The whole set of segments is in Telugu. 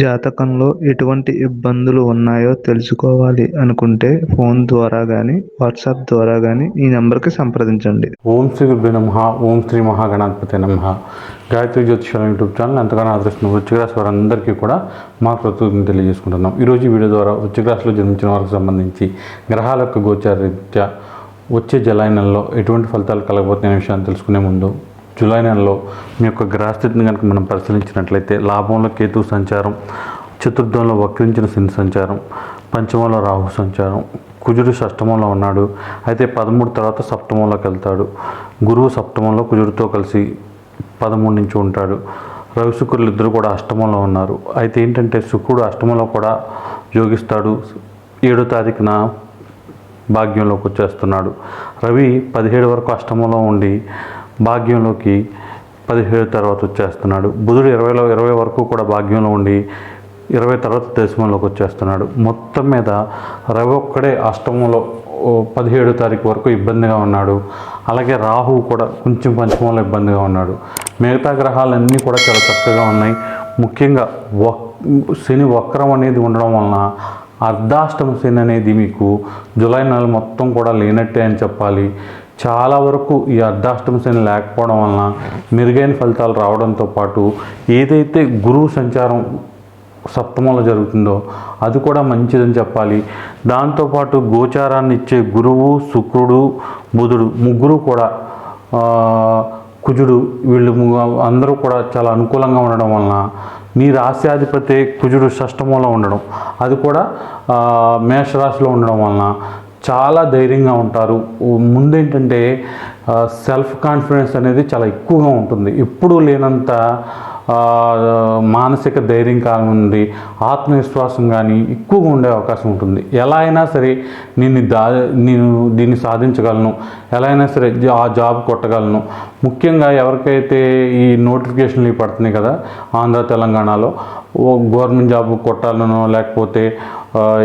జాతకంలో ఎటువంటి ఇబ్బందులు ఉన్నాయో తెలుసుకోవాలి అనుకుంటే ఫోన్ ద్వారా కానీ వాట్సాప్ ద్వారా కానీ ఈ నెంబర్కి సంప్రదించండి. ఓం శ్రీ గురుభ్యో నమ ఓం శ్రీ మహాగణాధిపతి నమ. గాయత్రి జ్యోతిషాల యూట్యూబ్ ఛానల్ ఎంతగానో ఆదరిస్తున్న వృశ్చిక రాశి వారందరికీ కూడా మా కృతజ్ఞతలు తెలియజేసుకుంటున్నాం. ఈరోజు వీడియో ద్వారా వృశ్చిక రాశిలో జన్మించిన వారికి సంబంధించి గ్రహాల యొక్క గోచార రీత్యా వచ్చే జులై నెలలో ఎటువంటి ఫలితాలు కలగబోతున్న విషయాన్ని తెలుసుకునే ముందు జూలై నెలలో మీ యొక్క గ్రహస్థితిని కనుక మనం పరిశీలించినట్లయితే లాభంలో కేతు సంచారం చతుర్థంలో వక్రించిన శని సంచారం పంచమంలో రాహు సంచారం కుజుడు షష్టమంలో ఉన్నాడు. అయితే పదమూడు తర్వాత సప్తమంలోకి వెళ్తాడు. గురువు సప్తమంలో కుజుడితో కలిసి పదమూడు నుంచి ఉంటాడు. రవి శుక్రులు ఇద్దరు కూడా అష్టమంలో ఉన్నారు. అయితే ఏంటంటే శుక్రుడు అష్టమంలో కూడా యోగిస్తాడు. ఏడో తారీఖున భాగ్యంలోకి వచ్చేస్తున్నాడు. రవి పదిహేడు వరకు అష్టమంలో ఉండి భాగ్యంలోకి పదిహేడు తర్వాత వచ్చేస్తున్నాడు. బుధుడు ఇరవైలో ఇరవై వరకు కూడా భాగ్యంలో ఉండి ఇరవై తర్వాత దశమంలోకి వచ్చేస్తున్నాడు. మొత్తం మీద రవి ఒక్కడే అష్టమంలో పదిహేడు తారీఖు వరకు ఇబ్బందిగా ఉన్నాడు. అలాగే రాహు కూడా కొంచెం పంచమంలో ఇబ్బందిగా ఉన్నాడు. మిగతా గ్రహాలన్నీ కూడా చాలా చక్కగా ఉన్నాయి. ముఖ్యంగా వక్ శని వక్రం అనేది ఉండడం వలన అర్ధాష్టమ శని అనేది మీకు జూలై నెల మొత్తం కూడా లేనట్టే అని చెప్పాలి. చాలా వరకు ఈ అర్ధాష్టమ శని లేకపోవడం వలన మెరుగైన ఫలితాలు రావడంతో పాటు ఏదైతే గురువు సంచారం సప్తమంలో జరుగుతుందో అది కూడా మంచిదని చెప్పాలి. దాంతోపాటు గోచారాన్ని ఇచ్చే గురువు శుక్రుడు బుధుడు ముగ్గురు కూడా కుజుడు వీళ్ళు అందరూ కూడా చాలా అనుకూలంగా ఉండడం వలన మీ రాశ్యాధిపతి కుజుడు షష్టమంలో ఉండడం అది కూడా మేషరాశిలో ఉండడం వలన చాలా ధైర్యంగా ఉంటారు. ముందేంటంటే సెల్ఫ్ కాన్ఫిడెన్స్ అనేది చాలా ఎక్కువగా ఉంటుంది. ఎప్పుడూ లేనంత మానసిక ధైర్యం కానుంది ఆత్మవిశ్వాసం కానీ ఎక్కువగా ఉండే అవకాశం ఉంటుంది. ఎలా అయినా సరే నేను దా నేను దీన్ని సాధించగలను. ఎలా అయినా సరే ఆ జాబ్ కొట్టగలను. ముఖ్యంగా ఎవరికైతే ఈ నోటిఫికేషన్లు పడుతున్నాయి కదా ఆంధ్ర తెలంగాణలో ఓ గవర్నమెంట్ జాబ్ కొట్టాలనో లేకపోతే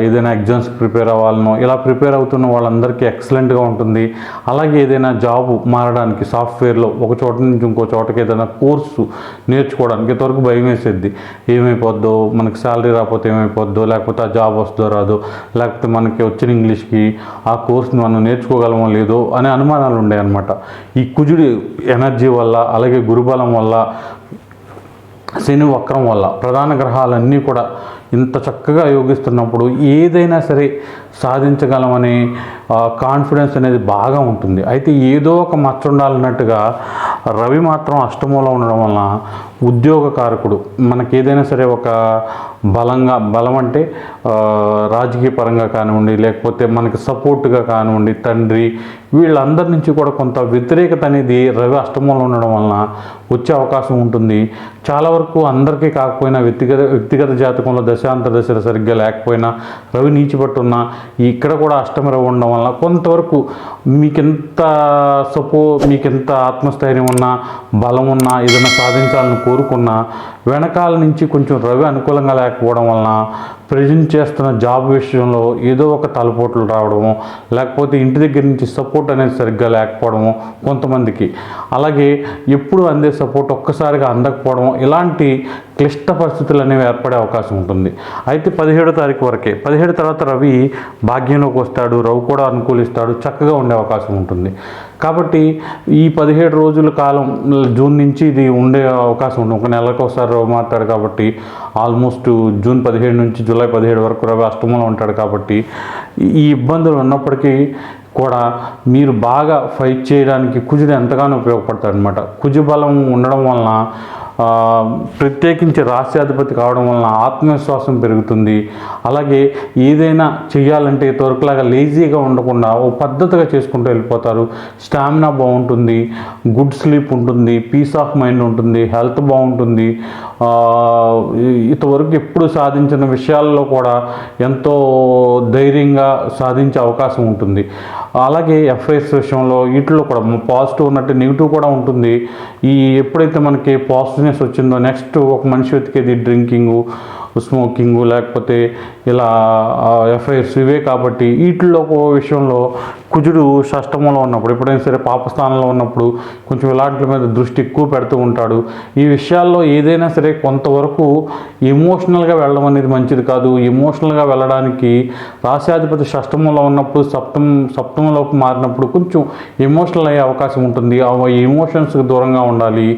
ఏదైనా ఎగ్జామ్స్కి ప్రిపేర్ అవ్వాలనో ఇలా ప్రిపేర్ అవుతున్న వాళ్ళందరికీ ఎక్సలెంట్గా ఉంటుంది. అలాగే ఏదైనా జాబ్ మారడానికి సాఫ్ట్వేర్లో ఒక చోట నుంచి ఇంకో చోటకి ఏదైనా కోర్సు నేర్చుకోవడానికి ఇంతవరకు భయం వేసేది. ఏమైపోద్దో మనకి శాలరీ రాకపోతే ఏమైపోద్దో లేకపోతే ఆ జాబ్ వస్తుందో రాదో లేకపోతే మనకి వచ్చిన ఇంగ్లీష్కి ఆ కోర్స్ని మనం నేర్చుకోగలమో లేదో అనే అనుమానాలు ఉండే అనమాట ఈ కుజుడి ఎనర్జీ వల్ల అలాగే గురుబలం వల్ల శని వక్రం వల్ల ప్రధాన గ్రహాలన్నీ కూడా ఇంత చక్కగా యోగిస్తున్నప్పుడు ఏదైనా సరే సాధించగలమనే కాన్ఫిడెన్స్ అనేది బాగా ఉంటుంది. అయితే ఏదో ఒక మచ్చ ఉండాలన్నట్టుగా రవి మాత్రం అష్టమంలో ఉండడం వలన ఉద్యోగ కారకుడు మనకి ఏదైనా సరే ఒక బలంగా బలం అంటే రాజకీయ పరంగా కానివ్వండి లేకపోతే మనకి సపోర్ట్గా కానివ్వండి తండ్రి వీళ్ళందరి నుంచి కూడా కొంత వ్యతిరేకత అనేది రవి అష్టమంలో ఉండడం వలన వచ్చే అవకాశం ఉంటుంది. చాలా వరకు అందరికీ కాకపోయినా వ్యక్తిగత వ్యక్తిగత జాతకంలో దశాంత దశలు సరిగ్గా లేకపోయినా రవి నీచిపట్టున్న ఇక్కడ కూడా అష్టమి రవి ఉండడం వలన కొంతవరకు మీకెంత సపో మీకెంత ఆత్మస్థైర్యం ఉన్నా బలం ఉన్నా ఏదైనా సాధించాలని కోరుకున్నా వెనకాల నుంచి కొంచెం రవి అనుకూలంగా లేకపోవడం వలన ప్రజెంట్ చేస్తున్న జాబ్ విషయంలో ఏదో ఒక తలపోట్లు రావడము లేకపోతే ఇంటి దగ్గర నుంచి సపోర్ట్ అనేది సరిగ్గా లేకపోవడము కొంతమందికి. అలాగే ఎప్పుడు అందే సపోర్ట్ ఒక్కసారిగా అందకపోవడం ఇలాంటి క్లిష్ట పరిస్థితులు అనేవి ఏర్పడే అవకాశం ఉంటుంది. అయితే పదిహేడో తారీఖు వరకే పదిహేడు తర్వాత రవి భాగ్యంలోకి వస్తాడు రవి కూడా అనుకూలిస్తాడు చక్కగా ఉండే అవకాశం ఉంటుంది. కాబట్టి ఈ పదిహేడు రోజుల కాలం జూన్ నుంచి ఇది ఉండే అవకాశం ఉంటుంది. ఒక నెలకు ఒకసారి మారుతాడు కాబట్టి ఆల్మోస్ట్ జూన్ పదిహేడు నుంచి జూలై పదిహేడు వరకు రవి అష్టమంలో ఉంటాడు కాబట్టి ఈ ఇబ్బందులు ఉన్నప్పటికీ కూడా మీరు బాగా ఫైట్ చేయడానికి కుజుడు ఎంతగానో ఉపయోగపడతాడు అనమాట కుజు బలం ఉండడం వలన ప్రత్యేకించి రాష్ట్రాధిపతి కావడం వలన ఆత్మవిశ్వాసం పెరుగుతుంది. అలాగే ఏదైనా చేయాలంటే త్వరకులాగా లేజీగా ఉండకుండా ఓ పద్ధతిగా చేసుకుంటూ వెళ్ళిపోతారు. స్టామినా బాగుంటుంది గుడ్ స్లీప్ ఉంటుంది పీస్ ఆఫ్ మైండ్ ఉంటుంది హెల్త్ బాగుంటుంది. ఇంతవరకు ఎప్పుడు సాధించిన విషయాల్లో కూడా ఎంతో ధైర్యంగా సాధించే అవకాశం ఉంటుంది. అలాగే ఎఫ్ఐఎస్ విషయంలో వీటిలో కూడా పాజిటివ్ ఉన్నట్టు నెగిటివ్ కూడా ఉంటుంది. ఈ ఎప్పుడైతే మనకి పాజిటివ్ పాజిటివ్నెస్ వచ్చిందో నెక్స్ట్ ఒక మనిషి వెతికేది డ్రింకింగ్ స్మోకింగ్ లేకపోతే ఇలా ఎఫ్ఐఆర్స్ ఇవే కాబట్టి వీటిల్లో ఒక విషయంలో కుజుడు షష్టమంలో ఉన్నప్పుడు ఎప్పుడైనా సరే పాపస్థానంలో ఉన్నప్పుడు కొంచెం ఇలాంటి మీద దృష్టి ఎక్కువ పెడుతూ ఉంటాడు. ఈ విషయాల్లో ఏదైనా సరే కొంతవరకు ఎమోషనల్గా వెళ్ళడం అనేది మంచిది కాదు. ఎమోషనల్గా వెళ్ళడానికి రాశాధిపతి షష్టమంలో ఉన్నప్పుడు సప్తం సప్తమంలోకి మారినప్పుడు కొంచెం ఎమోషనల్ అయ్యే అవకాశం ఉంటుంది. ఆ ఎమోషన్స్కి దూరంగా ఉండాలి.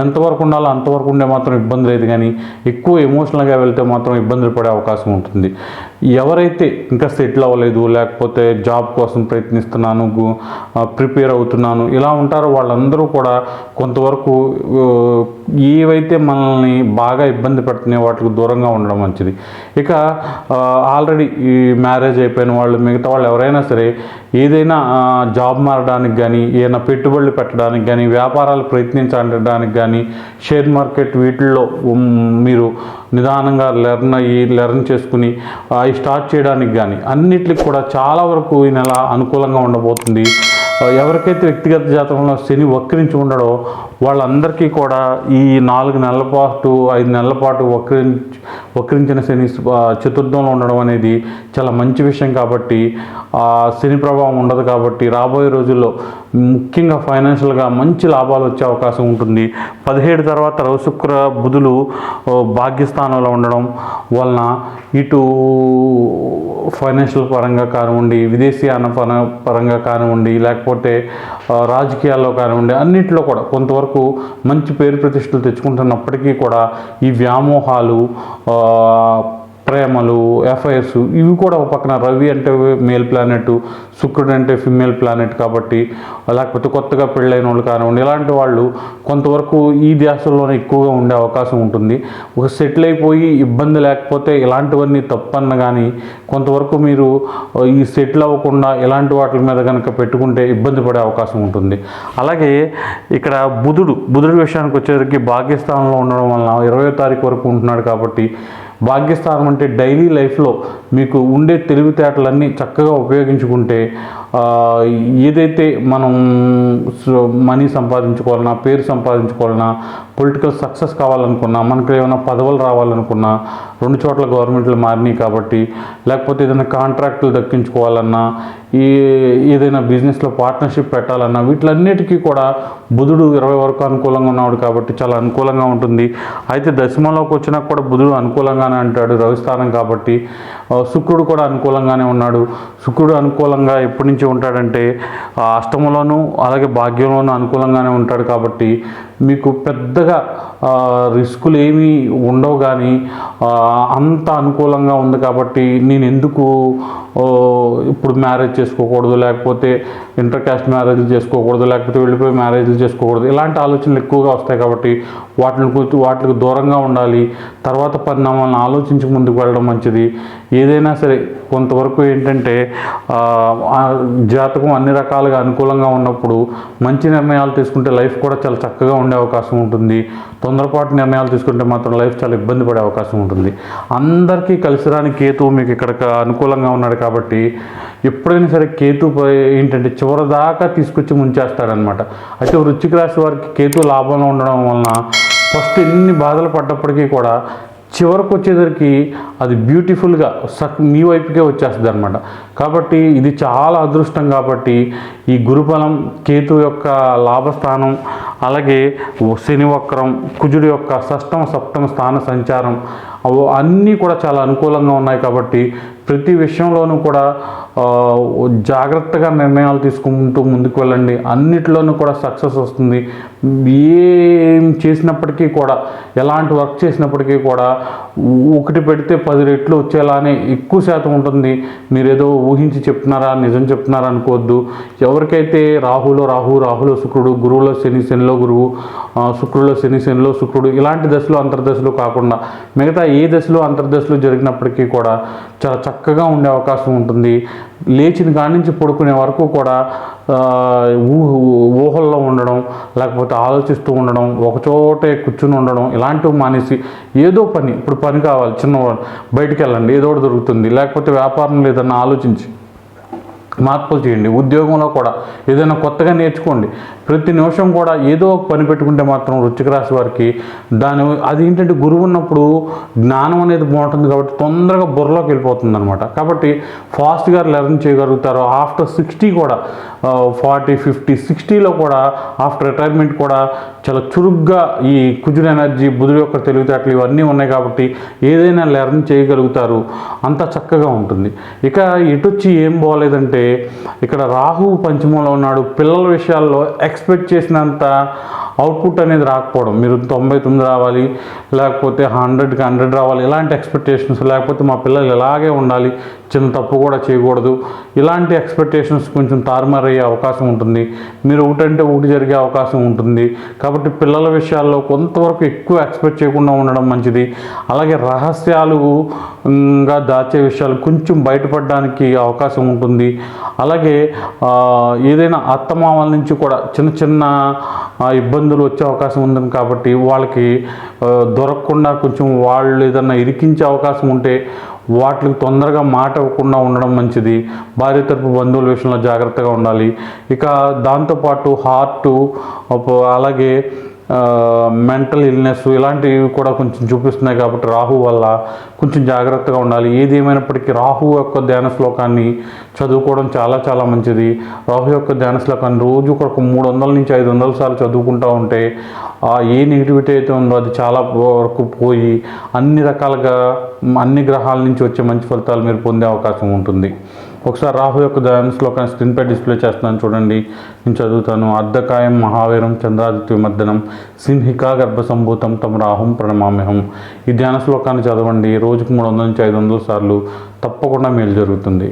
ఎంతవరకు ఉండాలో అంతవరకు ఉండే మాత్రం ఇబ్బంది లేదు కానీ ఎక్కువ ఎమోషనల్గా వెళ్తే మాత్రం ఇబ్బందులు పడే అవకాశం ఉంటుంది. ఎవరైతే ఇంకా సెటిల్ అవ్వలేదు లేకపోతే జాబ్ కోసం ప్రయత్నిస్తున్నాను ప్రిపేర్ అవుతున్నాను ఇలా ఉంటారో వాళ్ళందరూ కూడా కొంతవరకు ఏవైతే మనల్ని బాగా ఇబ్బంది పెడుతున్నాయో వాటికి దూరంగా ఉండడం మంచిది. ఇక ఆల్రెడీ ఈ మ్యారేజ్ అయిపోయిన వాళ్ళు మిగతా వాళ్ళు ఎవరైనా సరే ఏదైనా జాబ్ మారడానికి కానీ ఏదైనా పెట్టుబడులు పెట్టడానికి కానీ వ్యాపారాలు ప్రయత్నించడానికి కానీ షేర్ మార్కెట్ వీటిల్లో మీరు నిదానంగా లెర్న్ అయ్యి లెర్న్ చేసుకుని అవి స్టార్ట్ చేయడానికి కానీ అన్నిటికి కూడా చాలా వరకు ఈ నెల అనుకూలంగా ఉండబోతుంది. ఎవరికైతే వ్యక్తిగత జాతకంలో శని వక్రించి ఉండడో వాళ్ళందరికీ కూడా ఈ నాలుగు నెలల పాటు ఐదు నెలల పాటు వక్రించి వక్రించిన శని చతుర్థంలో ఉండడం అనేది చాలా మంచి విషయం కాబట్టి ఆ శని ప్రభావం ఉండదు కాబట్టి రాబోయే రోజుల్లో ముఖ్యంగా ఫైనాన్షియల్గా మంచి లాభాలు వచ్చే అవకాశం ఉంటుంది. పదిహేడు తర్వాత రవి శుక్ర బుధులు భాగ్యస్థానంలో ఉండడం వలన ఇటు ఫైనాన్షియల్ పరంగా కానివ్వండి విదేశీయాన పర పరంగా కానివ్వండి లేకపోతే లేకపోతే రాజకీయాల్లో కానివ్వండి అన్నింటిలో కూడా కొంతవరకు మంచి పేరు ప్రతిష్టలు తెచ్చుకుంటున్నప్పటికీ కూడా ఈ వ్యామోహాలు ప్రేమలు ఎఫ్ఐఆర్స్ ఇవి కూడా ఒక పక్కన రవి అంటే మేల్ ప్లానెట్ శుక్రుడు అంటే ఫిమేల్ ప్లానెట్ కాబట్టి లేకపోతే కొత్తగా పెళ్ళైన వాళ్ళు కానివ్వండి ఇలాంటి వాళ్ళు కొంతవరకు ఈ ధ్యాసలోనే ఎక్కువగా ఉండే అవకాశం ఉంటుంది. ఒక సెటిల్ అయిపోయి ఇబ్బంది లేకపోతే ఇలాంటివన్నీ తప్పన్న కానీ కొంతవరకు మీరు ఈ సెటిల్ అవ్వకుండా ఇలాంటి వాటి మీద కనుక పెట్టుకుంటే ఇబ్బంది పడే అవకాశం ఉంటుంది. అలాగే ఇక్కడ బుధుడు బుధుడి విషయానికి వచ్చేసరికి భాగ్యస్థానంలో ఉండడం వలన ఇరవై తారీఖు వరకు ఉంటున్నాడు కాబట్టి భాగ్యస్థానం అంటే డైలీ లైఫ్లో మీకు ఉండే తెలివితేటలన్నీ చక్కగా ఉపయోగించుకుంటే ఏదైతే మనం మనీ సంపాదించుకోవాలన్నా పేరు సంపాదించుకోవాలన్నా పొలిటికల్ సక్సెస్ కావాలనుకున్నా మనకు ఏమైనా పదవులు రావాలనుకున్నా రెండు చోట్ల గవర్నమెంట్లు మారినాయి కాబట్టి లేకపోతే ఏదైనా కాంట్రాక్టులు దక్కించుకోవాలన్నా ఈ ఏదైనా బిజినెస్లో పార్ట్నర్షిప్ పెట్టాలన్నా వీటిలన్నిటికీ కూడా బుధుడు ఇరవై వరకు అనుకూలంగా ఉన్నాడు కాబట్టి చాలా అనుకూలంగా ఉంటుంది. అయితే దశమంలోకి వచ్చినా కూడా బుధుడు అనుకూలంగానే అంటాడు రవిస్థానం కాబట్టి శుక్రుడు కూడా అనుకూలంగానే ఉన్నాడు. శుక్రుడు అనుకూలంగా ఎప్పటి నుంచి ఉంటాడంటే అష్టములోనూ అలాగే భాగ్యంలోనూ అనుకూలంగానే ఉంటాడు కాబట్టి మీకు పెద్దగా రిస్కులు ఏమీ ఉండవు కానీ అంత అనుకూలంగా ఉంది కాబట్టి నేను ఎందుకు ఇప్పుడు మ్యారేజ్ చేసుకోకూడదు లేకపోతే ఇంటర్ క్యాస్ట్ మ్యారేజ్లు చేసుకోకూడదు లేకపోతే వెళ్ళిపోయి మ్యారేజ్లు చేసుకోకూడదు ఇలాంటి ఆలోచనలు ఎక్కువగా వస్తాయి కాబట్టి వాటిని వాటికి దూరంగా ఉండాలి తర్వాత పరిణామాలను ఆలోచించి ముందుకు వెళ్ళడం మంచిది. ఏదైనా సరే కొంతవరకు ఏంటంటే జాతకం అన్ని రకాలుగా అనుకూలంగా ఉన్నప్పుడు మంచి నిర్ణయాలు తీసుకుంటే లైఫ్ కూడా చాలా చక్కగా ఉండే అవకాశం ఉంటుంది. తొందరపాటు నిర్ణయాలు తీసుకుంటే మాత్రం లైఫ్ చాలా ఇబ్బంది పడే అవకాశం ఉంటుంది. అందరికీ కలిసి రాని కేతు మీకు ఇక్కడ అనుకూలంగా ఉన్నాడు కాబట్టి ఎప్పుడైనా సరే కేతు పై ఏంటంటే చివరి దాకా తీసుకొచ్చి ముంచేస్తాడనమాట అయితే వృచ్చిక రాశి వారికి కేతు లాభంలో ఉండడం వలన ఫస్ట్ ఎన్ని బాధలు పడ్డప్పటికీ కూడా చివరకు వచ్చేసరికి అది బ్యూటిఫుల్గా సక్ నీ వైపుకే వచ్చేస్తుంది అనమాట కాబట్టి ఇది చాలా అదృష్టం కాబట్టి ఈ గురుబలం కేతు యొక్క లాభస్థానం అలాగే శని వక్రం కుజుడు యొక్క షష్టమ సప్తమ స్థాన సంచారం అన్నీ కూడా చాలా అనుకూలంగా ఉన్నాయి కాబట్టి ప్రతి విషయంలోనూ కూడా జాగ్రత్తగా నిర్ణయాలు తీసుకుంటూ ముందుకు వెళ్ళండి. అన్నిటిలోనూ కూడా సక్సెస్ వస్తుంది. ఏం చేసినప్పటికీ కూడా ఎలాంటి వర్క్ చేసినప్పటికీ కూడా ఒకటి పెడితే పది రెట్లు వచ్చేలానే ఎక్కువ శాతం ఉంటుంది. మీరు ఏదో ఊహించి చెప్తున్నారా నిజం చెప్తున్నారా అనుకోవద్దు. ఎవరికైతే రాహులో రాహు రాహులో శుక్రుడు గురువులో శని శనిలో గురువు ఆ, శని శనిలో శుక్రుడు ఇలాంటి దశలు అంతర్దశలు కాకుండా మిగతా ఏ దశలో అంతర్దశలు జరిగినప్పటికీ కూడా చాలా చక్కగా ఉండే అవకాశం ఉంటుంది. లేచిన కాడి నుంచి పడుకునే వరకు కూడా ఊహ ఊహల్లో ఉండడం లేకపోతే ఆలోచిస్తూ ఉండడం ఒకచోటే కూర్చుని ఉండడం ఇలాంటివి మానేసి ఏదో పని ఇప్పుడు పని కావాలి చిన్న బయటికి వెళ్ళండి ఏదో ఒకటి దొరుకుతుంది. లేకపోతే వ్యాపారం లేదన్న ఆలోచించి మార్పులు చేయండి. ఉద్యోగంలో కూడా ఏదైనా కొత్తగా నేర్చుకోండి. ప్రతి నిమిషం కూడా ఏదో ఒక పని పెట్టుకుంటే మాత్రం వృశ్చిక రాశి వారికి దాని అది ఏంటంటే గురువు ఉన్నప్పుడు జ్ఞానం అనేది బాగుంటుంది కాబట్టి తొందరగా బుర్రలోకి వెళ్ళిపోతుంది అనమాట కాబట్టి ఫాస్ట్గా లెర్న్ చేయగలుగుతారు. ఆఫ్టర్ సిక్స్టీ కూడా ఫార్టీ ఫిఫ్టీ సిక్స్టీలో కూడా ఆఫ్టర్ రిటైర్మెంట్ కూడా చాలా చురుగ్గా ఈ కుజుడు ఎనర్జీ బుధుడు యొక్క తెలివితేటలు ఇవన్నీ ఉన్నాయి కాబట్టి ఏదైనా లెర్న్ చేయగలుగుతారు. అంత చక్కగా ఉంటుంది. ఇక ఎటొచ్చి ఏం బాగోలేదంటే ఇక్కడ రాహు పంచమంలో ఉన్నాడు. పిల్లల విషయాల్లో ఎక్స్పెక్ట్ చేసినంత అవుట్పుట్ అనేది రాకపోవడం. మీరు తొంభై తొమ్మిది రావాలి లేకపోతే హండ్రెడ్కి హండ్రెడ్ రావాలి ఇలాంటి ఎక్స్పెక్టేషన్స్ లేకపోతే మా పిల్లలు ఇలాగే ఉండాలి చిన్న తప్పు కూడా చేయకూడదు. ఇలాంటి ఎక్స్పెక్టేషన్స్ కొంచెం తారుమారయ్యే అవకాశం ఉంటుంది. మీరు ఒకటంటే ఒకటి జరిగే అవకాశం ఉంటుంది. కాబట్టి పిల్లల విషయాల్లో కొంతవరకు ఎక్కువ ఎక్స్పెక్ట్ చేయకుండా ఉండడం మంచిది. అలాగే రహస్యాలుగా దాచే విషయాలు కొంచెం బయటపడడానికి అవకాశం ఉంటుంది. అలాగే ఏదైనా అత్తమామల నుంచి కూడా చిన్న చిన్న ఇబ్బందులు వచ్చే అవకాశం ఉంది కాబట్టి వాళ్ళకి దొరకకుండా కొంచెం వాళ్ళు ఏదన్నా ఇరికించే అవకాశం ఉంటే వాటికి తొందరగా మాట ఇవ్వకుండా ఉండడం మంచిది. భార్య తరపు బంధువుల విషయంలో జాగ్రత్తగా ఉండాలి. ఇక దాంతోపాటు హార్ట్ అలాగే మెంటల్ ఇల్నెస్ ఇలాంటివి కూడా కొంచెం చూపిస్తున్నాయి కాబట్టి రాహు వల్ల కొంచెం జాగ్రత్తగా ఉండాలి. ఏది ఏమైనప్పటికీ రాహు యొక్క ధ్యాన శ్లోకాన్ని చదువుకోవడం చాలా చాలా మంచిది. రాహు యొక్క ధ్యాన శ్లోకాన్ని రోజు ఒక మూడు వందల నుంచి ఐదు వందల సార్లు చదువుకుంటూ ఉంటే ఆ ఏ నెగిటివిటీ అయితే ఉందో అది చాలా వరకు పోయి అన్ని రకాలుగా అన్ని గ్రహాల నుంచి వచ్చే మంచి ఫలితాలు మీరు పొందే అవకాశం ఉంటుంది. ఒకసారి రాహు యొక్క ధ్యాన శ్లోకాన్ని స్క్రీన్పై డిస్ప్లే చేస్తున్నాను చూడండి. నేను చదువుతాను. అర్ధకాయం మహావీరం చంద్రాదిత్య మర్దనం సింహికా గర్భసంభూతం తమ రాహుం ప్రణమామ్యహం. ఈ ధ్యాన శ్లోకాన్ని చదవండి. రోజుకు మూడు వందల నుంచి ఐదు వందల సార్లు తప్పకుండా మేలు జరుగుతుంది.